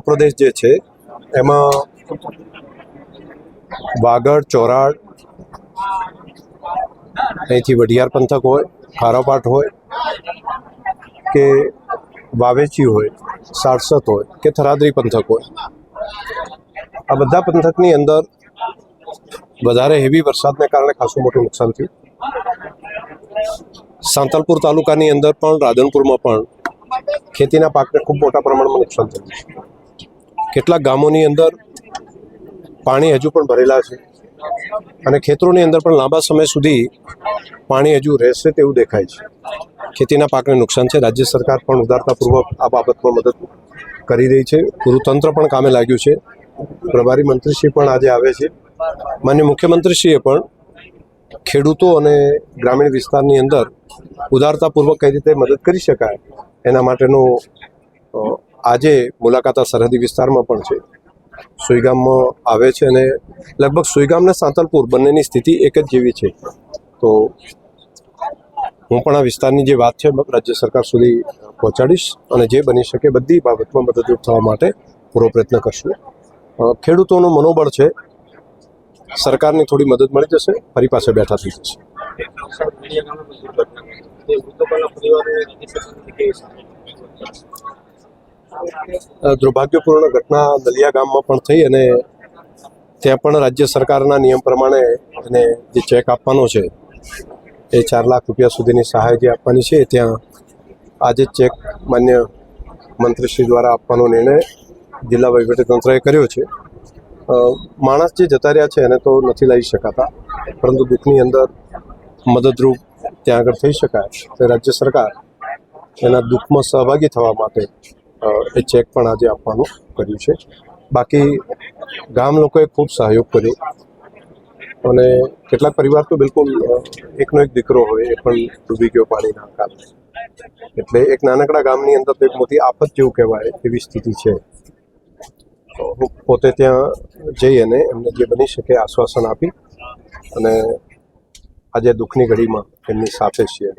પ્રદેશ જે છે, એમાં વાગડ, ચોરાડ, અહીંથી વઢિયાર પંથક હોય, ખારાપાટ હોય, કે વાવેચી હોય સારસત હોય, કે થરાદરી પંથક હોય. આ બધા પંથકની અંદર વધારે હેવી વરસાદને કારણે ખાસું મોટું નુકસાન થયું. સાંતલપુર તાલુકાની અંદર પણ, રાધનપુરમાં પણ ખેતીના પાકને ખૂબ મોટા પ્રમાણમાં નુકસાન થયું છે. કેટલાક ગામોની અંદર પાણી હજુ પણ ભરેલા છે અને ખેતરોની અંદર પણ લાંબા સમય સુધી પાણી હજુ રહેશે તેવું દેખાય છે. ખેતીના પાકને નુકસાન છે. રાજ્ય સરકાર પણ ઉદારતાપૂર્વક આ બાબતમાં મદદ કરી રહી છે. પૂરું પણ કામે લાગ્યું છે. પ્રભારી મંત્રીશ્રી પણ આજે આવે છે. માન્ય મુખ્યમંત્રીશ્રીએ પણ ખેડૂતો અને ગ્રામીણ વિસ્તારની અંદર ઉદારતાપૂર્વક કઈ રીતે મદદ કરી શકાય એના માટેનો આજે મુલાકાત આ સરહદી વિસ્તારમાં પણ છે. સુઈગામમાં આવે છે અને લગભગ સુઈગામ અને સાંતલપુર બંનેની સ્થિતિ એક જ જેવી છે. તો હું પણ આ વિસ્તારની જે વાત છે રાજ્ય સરકાર સુધી પહોંચાડીશ અને જે બની શકે બધી બાબતમાં મદદરૂપ થવા માટે પૂરો પ્રયત્ન કરશું. ખેડૂતોનું મનોબળ છે. સરકારની થોડી મદદ મળી જશે, ફરી પાસે બેઠા થઈ જશે. દુર્ભાગ્યપૂર્ણ ઘટના દલિયા ગામમાં પણ થઈ અને ત્યાં પણ રાજ્ય સરકારના નિયમ પ્રમાણે એને જે ચેક આપવાનો છે, એ ચાર લાખ રૂપિયા સુધીની સહાય જે આપવાની છે, ત્યાં આજે ચેક માન્ય મંત્રીશ્રી દ્વારા આપવાનો નિર્ણય જિલ્લા વહીવટીતંત્રએ કર્યો છે. માણસ જે જતા રહ્યા છે એને તો નથી લાવી શકાતા, પરંતુ દુઃખની અંદર મદદરૂપ ત્યાં આગળ થઈ શકાય. તે રાજ્ય સરકાર એના દુઃખમાં સહભાગી થવા માટે એ ચેક પણ આજે આપવાનું કર્યું છે. બાકી ગામ લોકોએ ખૂબ સહયોગ કર્યો. અને કેટલાક પરિવાર તો બિલકુલ એકનો એક દીકરો હોય એ પણ ડૂબી ગયો પાણીના કારણે. એટલે એક નાનકડા ગામની અંદર તો એક મોટી આફત જેવું કહેવાય એવી સ્થિતિ છે. હું પોતે ત્યાં જઈ અને એમને જે બની શકે આશ્વાસન આપી અને આજે દુઃખની ઘડીમાં એમની સાથે છીએ.